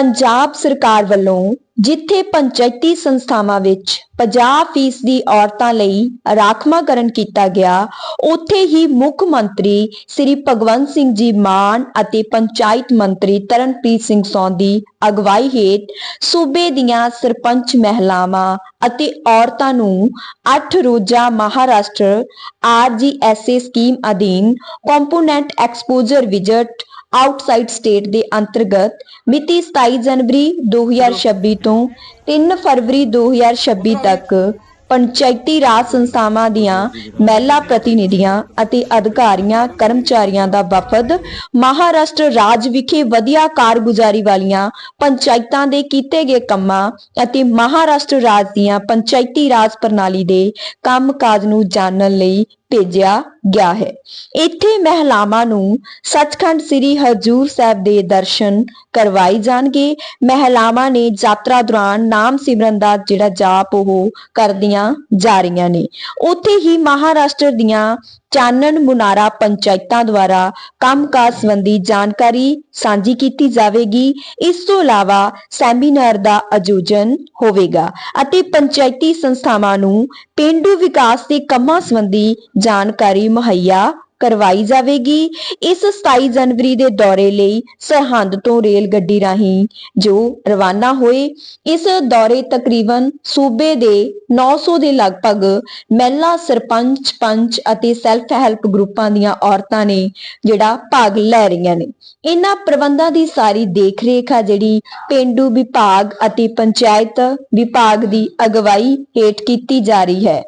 ਪੰਜਾਬ ਸਰਕਾਰ ਵੱਲੋਂ ਜਿੱਥੇ ਪੰਚਾਇਤੀ ਸੰਸਥਾਵਾਂ ਵਿੱਚ 50% ਦੀ ਔਰਤਾਂ ਲਈ ਰਾਖਵਾਂਕਰਨ ਕੀਤਾ ਗਿਆ, ਉੱਥੇ ਹੀ ਮੁੱਖ ਮੰਤਰੀ ਸ੍ਰੀ ਭਗਵੰਤ ਸਿੰਘ ਜੀ ਮਾਨ ਅਤੇ ਪੰਚਾਇਤ ਮੰਤਰੀ ਤਰਨਪ੍ਰੀਤ ਸਿੰਘ ਸੌਂਦੀ ਅਗਵਾਈ ਹੇਠ ਸੂਬੇ ਦੀਆਂ ਸਰਪੰਚ ਮਹਿਲਾਵਾਂ ਅਤੇ ਔਰਤਾਂ ਨੂੰ 8 ਰੋਜ਼ਾ ਮਹਾਰਾਸ਼ਟਰ ਆਰਜੀਐਸਏ ਸਕੀਮ ਅਧੀਨ component exposure visit outside state ਦੇ ਅੰਤਰਗਤ ਮਿਤੀ 27 ਜਨਵਰੀ 2026 ਤੋਂ 3 ਫਰਵਰੀ 2026 ਤੱਕ ਪੰਚਾਇਤੀ ਰਾਜ ਸੰਸਥਾਵਾਂ ਦੀਆਂ ਮਹਿਲਾ ਪ੍ਰਤੀਨਿਧੀਆਂ ਅਤੇ ਅਧਿਕਾਰੀਆਂ, ਕਰਮਚਾਰੀਆਂ ਦਾ ਵਫਦ ਮਹਾਰਾਸ਼ਟਰ ਰਾਜ ਵਿਖੇ ਵਧੀਆ ਕਾਰਗੁਜ਼ਾਰੀ ਵਾਲੀਆਂ ਪੰਚਾਇਤਾਂ ਦੇ ਕੀਤੇ ਗਏ ਕੰਮਾਂ ਅਤੇ ਮਹਾਰਾਸ਼ਟਰ ਰਾਜ ਦੀਆਂ ਪੰਚਾਇਤੀ ਰਾਜ ਪ੍ਰਣਾਲੀ ਦੇ ਕੰਮਕਾਜ ਨੂੰ ਜਾਣਨ ਲਈ ਭੇਜਿਆ ਗਿਆ ਹੈ। ਇੱਥੇ ਮਹਿਲਾਵਾਂ ਨੂੰ ਸੱਚਖੰਡ ਸ੍ਰੀ ਹਜੂਰ ਸਾਹਿਬ ਦੇ ਦਰਸ਼ਨ ਕਰਵਾਏ ਜਾਣਗੇ। ਮਹਿਲਾਵਾਂ ਨੇ ਯਾਤਰਾ ਦੌਰਾਨ ਨਾਮ ਸਿਮਰਨ ਦਾ ਜਿਹੜਾ ਜਾਪ ਉਹ ਕਰਦੀਆਂ ਜਾ ਰਹੀਆਂ ਨੇ। ਉੱਥੇ ਹੀ ਮਹਾਰਾਸ਼ਟਰ ਦੀਆਂ ਚਾਨਣ ਮੁਨਾਰਾ ਪੰਚਾਇਤਾਂ ਦੁਆਰਾ ਕੰਮਕਾਜ ਸੰਬੰਧੀ ਜਾਣਕਾਰੀ ਸਾਂਝੀ ਕੀਤੀ ਜਾਵੇਗੀ। ਇਸ ਤੋਂ ਇਲਾਵਾ ਸੈਮੀਨਾਰ ਦਾ ਆਯੋਜਨ ਹੋਵੇਗਾ ਅਤੇ ਪੰਚਾਇਤੀ ਸੰਸਥਾਵਾਂ ਨੂੰ ਪੇਂਡੂ ਵਿਕਾਸ ਦੇ ਕੰਮਾਂ ਸੰਬੰਧੀ ਜਾਣਕਾਰੀ ਮੁਹੱਈਆ ਕਰਵਾਈ ਜਾਵੇਗੀ। ਇਸ 27 ਜਨਵਰੀ ਦੇ ਦੌਰੇ ਲਈ ਸਰਹੰਦ ਤੋਂ ਰੇਲ ਗੱਡੀ ਰਾਹੀਂ ਜੋ ਰਵਾਨਾ ਹੋਏ, ਇਸ ਦੌਰੇ ਤਕਰੀਬਨ ਸੂਬੇ ਦੇ 900 ਦੇ ਲਗਭਗ ਮਹਿਲਾ ਸਰਪੰਚ, ਪੰਚ ਅਤੇ ਸੈਲਫ ਹੈਲਪ ਗਰੁੱਪਾਂ ਦੀਆਂ ਔਰਤਾਂ ਨੇ ਜਿਹੜਾ ਭਾਗ ਲੈ ਰਹੀਆਂ ਨੇ। ਇਹਨਾਂ ਪ੍ਰਬੰਧਾਂ ਦੀ ਸਾਰੀ ਦੇਖਰੇਖ ਆ ਜਿਹੜੀ ਪਿੰਡੂ ਵਿਭਾਗ ਅਤੇ ਪੰਚਾਇਤ ਵਿਭਾਗ ਦੀ ਅਗਵਾਈ ਹੇਠ ਕੀਤੀ ਜਾ ਰਹੀ ਹੈ।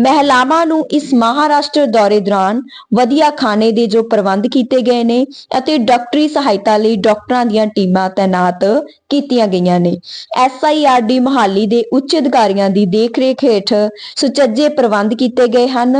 ਮਹਿਲਾਵਾਂ ਨੂੰ ਇਸ ਮਹਾਰਾਸ਼ਟਰ ਦੌਰੇ ਦੌਰਾਨ ਵਧੀਆ ਖਾਣੇ ਦੇ ਜੋ ਪ੍ਰਬੰਧ ਕੀਤੇ ਗਏ ਨੇ ਅਤੇ ਡਾਕਟਰੀ ਸਹਾਇਤਾ ਲਈ ਡਾਕਟਰਾਂ ਦੀਆਂ ਟੀਮਾਂ ਤਾਇਨਾਤ ਕੀਤੀਆਂ ਗਈਆਂ ਨੇ। ਐਸਆਈਆਰਡੀ ਮਹਾਲੀ ਦੇ ਉੱਚ ਅਧਿਕਾਰੀਆਂ ਦੀ ਦੇਖਰੇਖ ਹੇਠ ਸੁਚੱਜੇ ਪ੍ਰਬੰਧ ਕੀਤੇ ਗਏ ਹਨ।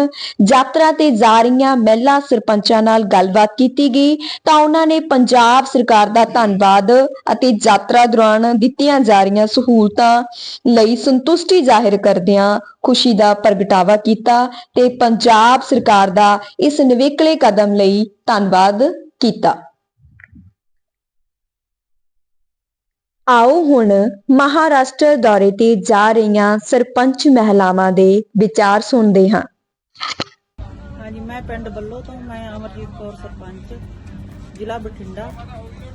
ਯਾਤਰਾ ਤੇ ਜਾ ਰਹੀਆਂ ਮਹਿਲਾ ਸਰਪੰਚਾਂ ਨਾਲ ਗੱਲਬਾਤ ਕੀਤੀ ਗਈ ਤਾਂ ਉਹਨਾਂ ਨੇ ਪੰਜਾਬ ਸਰਕਾਰ ਦਾ ਧੰਨਵਾਦ ਅਤੇ ਯਾਤਰਾ ਦੌਰਾਨ ਦਿੱਤੀਆਂ ਜਾ ਰਹੀਆਂ ਸਹੂਲਤਾਂ ਲਈ ਸੰਤੁਸ਼ਟੀ ਜ਼ਾਹਿਰ ਕਰਦਿਆਂ ਖੁਸ਼ੀ ਦਾ ਪ੍ਰਗਟਾਵਾ ਕੀਤਾ ਤੇ ਪੰਜਾਬ ਸਰਕਾਰ ਦਾ ਇਸ ਨਿਵੇਕਲੇ ਕਦਮ ਲਈ ਧੰਨਵਾਦ ਕੀਤਾ। ਆਓ ਹੁਣ ਮਹਾਰਾਸ਼ਟਰ ਦੌਰੇ ਤੇ ਜਾ ਰਹੀਆਂ ਸਰਪੰਚ ਮਹਿਲਾਵਾਂ ਦੇ ਵਿਚਾਰ ਸੁਣਦੇ ਹਾਂ। ਹਾਂਜੀ, ਮੈਂ ਪਿੰਡ ਬੱਲੋ ਤੋਂ, ਮੈਂ ਅਮਰਜੀਤ ਕੌਰ ਸਰਪੰਚ, ਜ਼ਿਲ੍ਹਾ ਬਠਿੰਡਾ।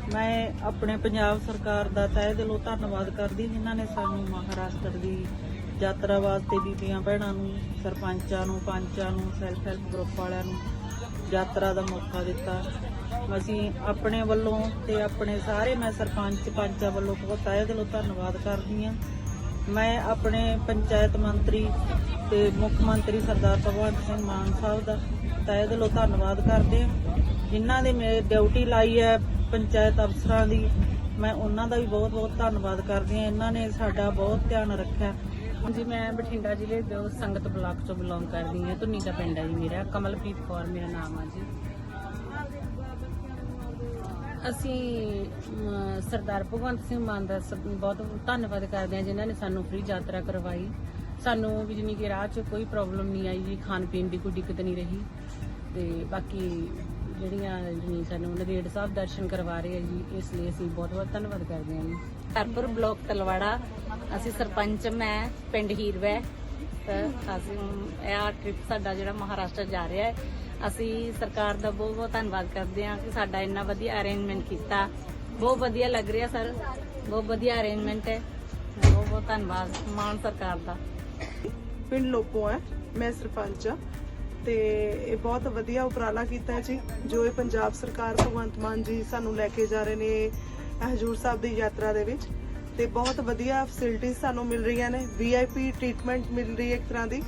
ਮੈਂ ਆਪਣੇ ਪੰਜਾਬ ਸਰਕਾਰ ਦਾ ਤਹਿ ਦਿਲੋਂ ਧੰਨਵਾਦ ਕਰਦੀ, ਜਿਨ੍ਹਾਂ ਨੇ ਸਾਨੂੰ ਮਹਾਰਾਸ਼ਟਰ ਦੀ ਯਾਤਰਾ ਵਾਸਤੇ ਬੀਬੀਆਂ ਭੈਣਾਂ ਨੂੰ, ਸਰਪੰਚਾਂ ਨੂੰ, ਪੰਚਾਂ ਨੂੰ ਸੈਲਫ ਹੈਲਪ ਗਰੁੱਪ ਵਾਲਿਆਂ ਨੂੰ ਯਾਤਰਾ ਦਾ ਮੌਕਾ ਦਿੱਤਾ। ਅਸੀਂ ਆਪਣੇ ਵੱਲੋਂ ਤੇ ਆਪਣੇ ਸਾਰੇ ਮੈਂ ਸਰਪੰਚ ਪੰਚਾਂ ਵੱਲੋਂ ਬਹੁਤ ਤਹਿ ਦਿਲੋਂ ਧੰਨਵਾਦ ਕਰਦੀ ਹਾਂ। ਮੈਂ ਆਪਣੇ ਪੰਚਾਇਤ ਮੰਤਰੀ ਤੇ ਮੁੱਖ ਮੰਤਰੀ ਸਰਦਾਰ ਭਗਵੰਤ ਸਿੰਘ ਮਾਨ ਸਾਹਿਬ ਦਾ ਤਹਿ ਦਿਲੋਂ ਧੰਨਵਾਦ ਕਰਦੇ ਹਾਂ। ਜਿਨ੍ਹਾਂ ਨੇ ਮੇਰੇ ਡਿਊਟੀ ਲਾਈ ਹੈ ਪੰਚਾਇਤ ਅਫਸਰਾਂ ਦੀ, ਮੈਂ ਉਹਨਾਂ ਦਾ ਵੀ ਬਹੁਤ ਬਹੁਤ ਧੰਨਵਾਦ ਕਰਦੀ ਹਾਂ। ਇਹਨਾਂ ਨੇ ਸਾਡਾ ਬਹੁਤ ਧਿਆਨ ਰੱਖਿਆ। ਜੀ, ਮੈਂ ਬਠਿੰਡਾ ਜ਼ਿਲ੍ਹੇ ਦੇ ਸੰਗਤ ਬਲਾਕ ਤੋਂ ਬਿਲੋਂਗ ਕਰਦੀ ਹਾਂ। ਧੁੰਨੀ ਦਾ ਪਿੰਡ ਹੈ ਜੀ ਮੇਰਾ। ਕਮਲਪ੍ਰੀਤ ਕੌਰ ਮੇਰਾ ਨਾਮ ਆ ਜੀ। ਅਸੀਂ ਅਮ, ਸਰਦਾਰ ਭਗਵੰਤ ਸਿੰਘ ਮਾਨ ਦਾ ਸ- ਬਹੁਤ ਧੰਨਵਾਦ ਕਰਦੇ ਹਾਂ ਜਿਨ੍ਹਾਂ ਨੇ ਸਾਨੂੰ ਫ੍ਰੀ ਯਾਤਰਾ ਕਰਵਾਈ। ਸਾਨੂੰ ਵੀ ਜਾਣੀ ਕਿ ਰਾਹ 'ਚ ਕੋਈ ਪ੍ਰੋਬਲਮ ਨਹੀਂ ਆਈ ਜੀ ਖਾਣ ਪੀਣ ਦੀ ਕੋਈ ਦਿੱਕਤ ਨਹੀਂ ਰਹੀ। ਤੇ ਬਾਕੀ ਜਿਹੜੀਆਂ ਜਿਵੇਂ ਸਾਨੂੰ ਨਦੇੜ ਸਾਹਿਬ ਦਰਸ਼ਨ ਕਰਵਾ ਰਹੇ ਆ ਜੀ ਇਸ ਲਈ ਅਸੀਂ ਬਹੁਤ ਬਹੁਤ ਧੰਨਵਾਦ ਕਰਦੇ ਹਾਂ ਜੀ। ਹਰਪੁਰ ਬਲਾਕ ਤਲਵਾੜਾ ਅਸੀਂ ਸਰਪੰਚ ਮੈਂ ਪਿੰਡ ਹੀਰਵੈ। ਤਾਂ ਅਸੀਂ ਇਹ ਟ੍ਰਿਪ ਸਾਡਾ ਜਿਹੜਾ ਮਹਾਰਾਸ਼ਟਰ ਜਾ ਰਿਹਾ ਹੈ। ਅਸੀਂ ਸਰਕਾਰ ਦਾ ਬਹੁਤ ਬਹੁਤ ਧੰਨਵਾਦ ਕਰਦੇ ਹਾਂ ਕਿ ਸਾਡਾ ਇੰਨਾ ਵਧੀਆ ਅਰੇਂਜਮੈਂਟ ਕੀਤਾ। ਬਹੁਤ ਵਧੀਆ ਲੱਗ ਰਿਹਾ ਸਰ। ਬਹੁਤ ਵਧੀਆ ਅਰੇਂਜਮੈਂਟ ਹੈ। ਬਹੁਤ ਬਹੁਤ ਧੰਨਵਾਦ ਮਾਨ ਸਰਕਾਰ ਦਾ। ਪਿੰਡ ਲੋਪੋ ਹੈ। ਮੈਂ ਸਰਪੰਚ ਆ ਤੇ ਇਹ ਬਹੁਤ ਵਧੀਆ ਉਪਰਾਲਾ ਕੀਤਾ ਜੀ, ਜੋ ਇਹ ਪੰਜਾਬ ਸਰਕਾਰ ਭਗਵੰਤ ਮਾਨ ਜੀ ਸਾਨੂੰ ਲੈ ਕੇ ਜਾ ਰਹੇ ਨੇ ਹਜੂਰ ਸਾਹਿਬ ਦੀ ਯਾਤਰਾ ਦੇ ਵਿੱਚ। ਤੇ ਬਹੁਤ ਵਧੀਆ ਫੈਸਿਲਿਟੀਆਂ ਸਾਨੂੰ ਮਿਲ ਰਹੀਆਂ ਨੇ। ਵੀਆਈਪੀ ਟ੍ਰੀਟਮੈਂਟ ਮਿਲ ਰਹੀ ਹੈ ਇੱਕ ਤਰ੍ਹਾਂ ਦੀ।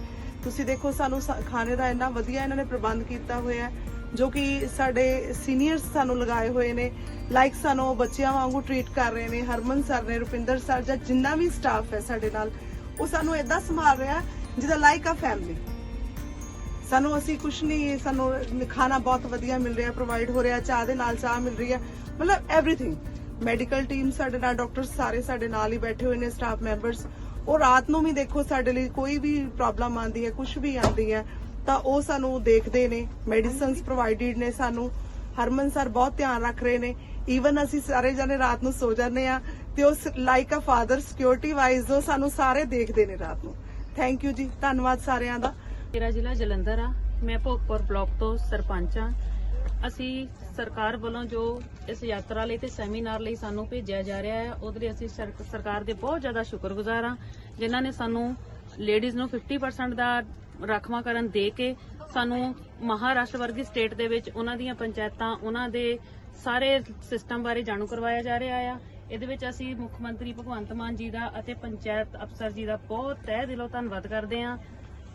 ਤੁਸੀਂ ਦੇਖੋ, ਸਾਨੂੰ ਖਾਣੇ ਦਾ ਇੰਨਾ ਵਧੀਆ ਇਹਨਾਂ ਨੇ ਪ੍ਰਬੰਧ ਕੀਤਾ ਹੋਇਆ ਜੋ ਕਿ ਸਾਡੇ ਸੀਨੀਅਰਸ ਸਾਨੂੰ ਲਗਾਏ ਹੋਏ ਨੇ। ਲਾਈਕ ਸਾਨੂੰ ਬੱਚਿਆਂ ਵਾਂਗੂ ਟ੍ਰੀਟ ਕਰ ਰਹੇ ਨੇ, ਹਰਮਨ ਸਰ ਨੇ, ਰੁਪਿੰਦਰ ਸਰ ਜਾਂ ਜਿੰਨਾ ਵੀ ਸਟਾਫ ਹੈ ਸਾਡੇ ਨਾਲ, ਉਹ ਸਾਨੂੰ ਇਦਾਂ ਸੰਭਾਲ ਰਿਹਾ ਜਿਹਦਾ ਲਾਈਕ ਆ ਫੈਮਿਲੀ ਸਾਨੂੰ ਅਸੀਂ ਕੁਝ ਨਹੀਂ, ਸਾਨੂੰ ਖਾਣਾ ਬਹੁਤ ਵਧੀਆ ਮਿਲ ਰਿਹਾ ਪ੍ਰੋਵਾਈਡ ਹੋ ਰਿਹਾ, ਚਾਹ ਦੇ ਨਾਲ ਚਾਹ ਮਿਲ ਰਹੀ ਹੈ, ਮਤਲਬ ਐਵਰੀਥਿੰਗ ਮੈਡੀਕਲ ਟੀਮ ਸਾਡੇ ਨਾਲ ਡਾਕਟਰ ਸਾਰੇ ਸਾਡੇ ਨਾਲ ਹੀ ਬੈਠੇ ਹੋਏ ਨੇ ਸਟਾਫ ਮੈਂਬਰਸ ਉਹ ਰਾਤ ਨੂੰ ਵੀ ਦੇਖੋ ਸਾਡੇ ਲਈ ਕੋਈ ਵੀ ਪ੍ਰੋਬਲਮ ਆਂਦੀ ਹੈ ਕੁਝ ਵੀ ਆਂਦੀ ਹੈ ਤਾਂ ਉਹ ਸਾਨੂੰ ਦੇਖਦੇ ਨੇ ਮੈਡੀਸਿਨਸ ਪ੍ਰੋਵਾਈਡਡ ਨੇ ਸਾਨੂੰ। ਹਰਮਨ ਸਰ ਬਹੁਤ ਧਿਆਨ ਰੱਖ ਰਹੇ ਨੇ। ਈਵਨ ਅਸੀਂ ਸਾਰੇ ਜਣੇ ਰਾਤ ਨੂੰ ਸੋ ਜਾਂਦੇ ਆ ਤੇ ਉਸ like a father security wise ਉਹ ਸਾਨੂੰ ਸਾਰੇ ਦੇਖਦੇ ਨੇ ਰਾਤ ਨੂੰ। ਥੈਂਕ ਯੂ ਜੀ ਧੰਨਵਾਦ ਸਾਰਿਆਂ ਦਾ। ਮੇਰਾ ਜ਼ਿਲ੍ਹਾ ਜਲੰਧਰ ਆ। ਮੈਂ ਭੋਗਪੁਰ ਬਲਾਕ ਤੋਂ ਸਰਪੰਚ ਆ ਅਸੀਂ ਸਰਕਾਰ ਵੱਲੋਂ ਜੋ ਇਸ ਯਾਤਰਾ ਲਈ ਤੇ ਸੈਮੀਨਾਰ ਲਈ ਸਾਨੂੰ ਭੇਜਿਆ ਜਾ ਰਿਹਾ ਹੈ, ਉਹਦੇ ਲਈ ਅਸੀਂ ਸਰਕਾਰ ਦੇ ਬਹੁਤ ਜ਼ਿਆਦਾ ਸ਼ੁਕਰਗੁਜ਼ਾਰ ਹਾਂ, ਜਿਨ੍ਹਾਂ ਨੇ ਸਾਨੂੰ ਲੇਡੀਜ਼ ਨੂੰ 50% ਦਾ ਰਾਖਵਾਂਕਰਨ ਦੇ ਕੇ ਸਾਨੂੰ ਮਹਾਰਾਸ਼ਟਰ ਵਰਗੀ ਸਟੇਟ ਦੇ ਵਿੱਚ ਉਹਨਾਂ ਦੀਆਂ ਪੰਚਾਇਤਾਂ, ਉਹਨਾਂ ਦੇ ਸਾਰੇ ਸਿਸਟਮ ਬਾਰੇ ਜਾਣੂ ਕਰਵਾਇਆ ਜਾ ਰਿਹਾ ਆ। ਇਹਦੇ ਵਿੱਚ ਅਸੀਂ ਮੁੱਖ ਮੰਤਰੀ ਭਗਵੰਤ ਮਾਨ ਜੀ ਦਾ ਅਤੇ ਪੰਚਾਇਤ ਅਫਸਰ ਜੀ ਦਾ ਬਹੁਤ ਤਹਿ ਦਿਲੋਂ ਧੰਨਵਾਦ ਕਰਦੇ ਹਾਂ।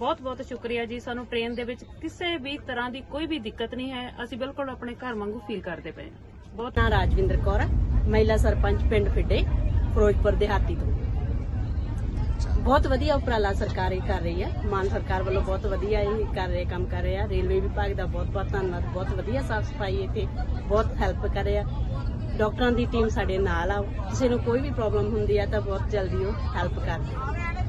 ਬਹੁਤ ਬਹੁਤ ਸ਼ੁਕਰੀਆ ਜੀ। ਸਾਨੂੰ ਟ੍ਰੇਨ ਦੇ ਵਿੱਚ ਕਿਸੇ ਵੀ ਤਰ੍ਹਾਂ ਦੀ ਕੋਈ ਵੀ ਦਿੱਕਤ ਨਹੀਂ ਹੈ। ਅਸੀਂ ਬਿਲਕੁਲ ਆਪਣੇ ਘਰ ਵਾਂਗੂ ਫੀਲ ਕਰਦੇ ਪਏ ਹਾਂ। ਬਹੁਤ ਨਾ ਰਾਜਵਿੰਦਰ ਕੌਰ ਮਹਿਲਾ ਸਰਪੰਚ ਪਿੰਡ ਫਿੱਡੇ, ਫਿਰੋਜ਼ਪੁਰ, ਦਿਹਾਤੀ ਤੋਂ। ਬਹੁਤ ਵਧੀਆ ਉਪਰਾਲਾ ਸਰਕਾਰ ਇਹ ਕਰ ਰਹੀ ਹੈ। ਮਾਨ ਸਰਕਾਰ ਵੱਲੋਂ ਬਹੁਤ ਵਧੀਆ ਇਹ ਕਰ ਰਹੇ, ਕੰਮ ਕਰ ਰਿਹਾ ਰੇਲਵੇ ਵਿਭਾਗ ਦਾ ਬਹੁਤ ਬਹੁਤ ਧੰਨਵਾਦ। ਬਹੁਤ ਵਧੀਆ ਸਾਫ਼ ਸਫ਼ਾਈ ਇੱਥੇ ਬਹੁਤ ਹੈਲਪ ਕਰ ਰਹੇ। ਡਾਕਟਰਾਂ ਦੀ ਟੀਮ ਸਾਡੇ ਨਾਲ ਆ। ਕਿਸੇ ਨੂੰ ਕੋਈ ਵੀ ਪ੍ਰੋਬਲਮ ਹੁੰਦੀ ਆ ਤਾਂ ਬਹੁਤ ਜਲਦੀ ਉਹ ਹੈਲਪ ਕਰਦੇ